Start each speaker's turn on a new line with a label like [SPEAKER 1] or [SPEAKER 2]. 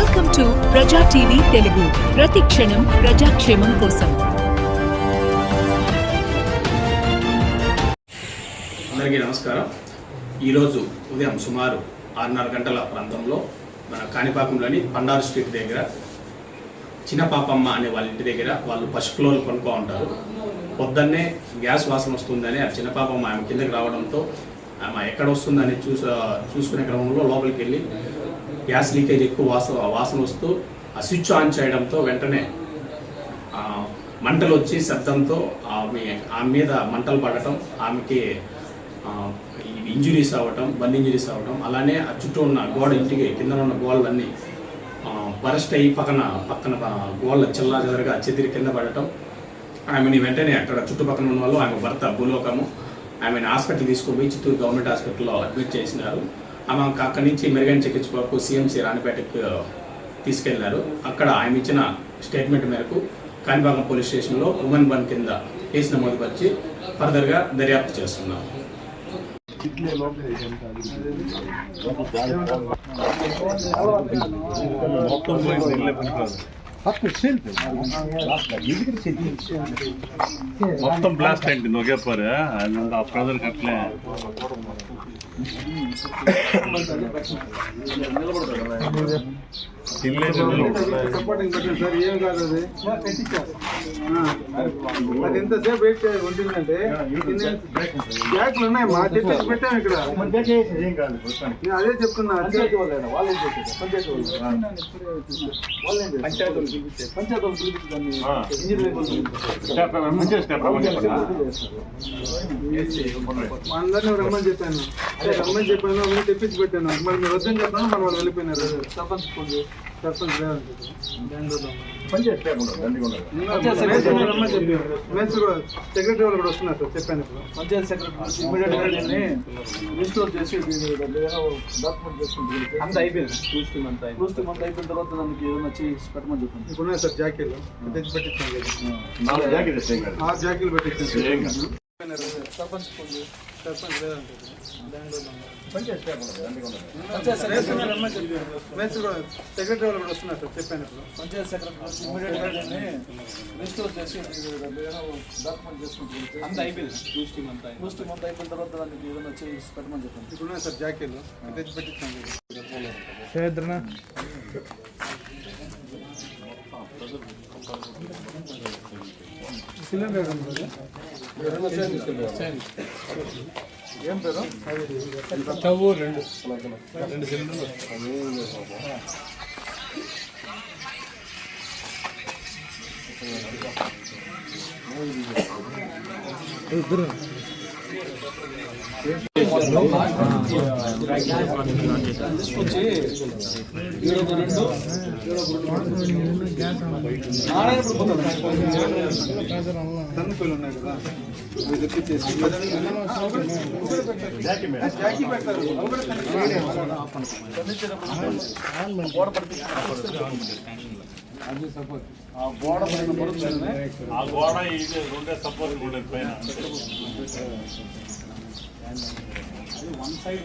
[SPEAKER 1] Welcome to Praja TV Telugu. ప్రతి క్షణం ప్రజాక్షేమం కోసం.
[SPEAKER 2] అందరికీ నమస్కారం. ఈరోజు ఉదయం సుమారు ఆరున్నర గంటల ప్రాంతంలో మన కాణిపాకంలోని పండారు స్ట్రీట్ దగ్గర చిన్న పాపమ్మ అనే వాళ్ళ ఇంటి దగ్గర వాళ్ళు పశువులను కొనుక్కో ఉంటారు. పొద్దున్నే గ్యాస్ వాసన వస్తుందని ఆ చిన్న పాపమ్మ ఆమె కిందకి రావడంతో ఆమె ఎక్కడ వస్తుందని చూస చూసుకునే క్రమంలో లోపలికి వెళ్ళి గ్యాస్ లీకేజ్ ఎక్కువ వాసన వాసన వస్తూ ఆ స్విచ్ ఆన్ చేయడంతో వెంటనే మంటలు వచ్చి శబ్దంతో ఆమె ఆమె మీద మంటలు పడటం ఆమెకి ఇంజురీస్ అవ్వటం బన్ ఇంజురీస్ అవ్వటం అలానే ఆ చుట్టూ ఉన్న గోడ ఇంటికి కింద ఉన్న గోడలన్నీ బరస్ట్ అయ్యి పక్కన పక్కన గోళ్ళ చిల్లా చెదరగా చెదిరి కింద పడటం. ఆమెని వెంటనే అక్కడ చుట్టుపక్కల ఉన్న వాళ్ళు ఆమె భర్త భూలోకము ఆమెను హాస్పిటల్ తీసుకుపోయి చిత్తూరు గవర్నమెంట్ హాస్పిటల్లో అడ్మిట్ చేసినారు. ఆమె అక్కడి నుంచి మెరుగైన చికిత్స కొరకు సిఎంసి రాణిపేటకు తీసుకెళ్ళారు అక్కడ ఆయన ఇచ్చిన స్టేట్మెంట్ మేరకు కాణిపాకం పోలీస్ స్టేషన్లో ఉమెన్ బన్ కింద కేసు నమోదుపరిచి ఫర్దర్గా దర్యాప్తు చేస్తున్నాం
[SPEAKER 3] మొత్తం బ్లాస్ట్ అయింది నొగేపారు ఆ ప్రజలకు అట్లే
[SPEAKER 4] కాదు అది ఎంతసేపు వెయిట్ ఉంటుందంటే బ్యాగ్లు ఉన్నాయి మా తెచ్చి పెట్టాము ఇక్కడ నేను అదే చెప్తున్నా
[SPEAKER 3] పంచాయతీ స్టెప్
[SPEAKER 4] మా అందరినీ రమ్మని చెప్పాను. అదే రమ్మని చెప్పాను అవన్నీ తెప్పించి పెట్టాను. మరి మీరు వద్దని చెప్పాను మన వాళ్ళు వెళ్ళిపోయినారు. సర్పంచ్ సర్పంచ్ రమ్మని చెప్పారు మేస్త్రి కూడా సెక్రటరీ వాళ్ళు కూడా వస్తున్నారు సార్ చెప్పాను ఇప్పుడు.
[SPEAKER 5] పంచాయత్ సెక్రటరీ రిస్టోర్ చేసి
[SPEAKER 4] అంత అయిపోయింది. చూస్తుంది అంత
[SPEAKER 5] క్రూస్ మంత్ అయిపోయిన తర్వాత దానికి ఏదైనా చేసి పెట్టమని చెప్పండి.
[SPEAKER 4] ఇప్పుడు ఉన్నాయి సార్ జాకీలు. తెచ్చి పెట్టించాను
[SPEAKER 3] నాలుగు
[SPEAKER 4] జాకీలు పెట్టించాను. సర్పంచ్ సర్పంచ్ లేదంటే బెంగళూరులో
[SPEAKER 5] పంచాయత్
[SPEAKER 4] మేస్త్రి
[SPEAKER 5] సెక్రటరీ
[SPEAKER 4] వాళ్ళు కూడా వస్తున్నారు సార్ చెప్పాను ఇప్పుడు.
[SPEAKER 5] పంచాయత్ సెక్రటరీ రిస్టోర్ చేసి డాక్యుమెంట్ చేసుకుంటుంది
[SPEAKER 4] అంత అయిపోయింది. చూస్తుంది అంత
[SPEAKER 5] మంత్ అయిపోయిన తర్వాత దానికి ఏదైనా చేసి పెట్టమని చెప్పండి.
[SPEAKER 4] ఇప్పుడు సార్ జాకీలు. తెచ్చి పెట్టించాను కదా సిలిండర్
[SPEAKER 5] ఏం పేరు
[SPEAKER 4] స్టవ్ రెండు రెండు సిలిండర్లు
[SPEAKER 5] తీసుకొచ్చి ఏడు ఒక రెండు నారాయణపురం పోతాడు
[SPEAKER 4] తన్నుకోలు ఉన్నాయి కదా అవి తెప్పించేసి జాకీ పెడతారు అవి కూడా
[SPEAKER 5] గోడ పడిపి ఆ గోడ పైన పడుతుంది
[SPEAKER 3] ఆ గోడ ఇది రెండే సపోర్ట్ పైన 还有王菲。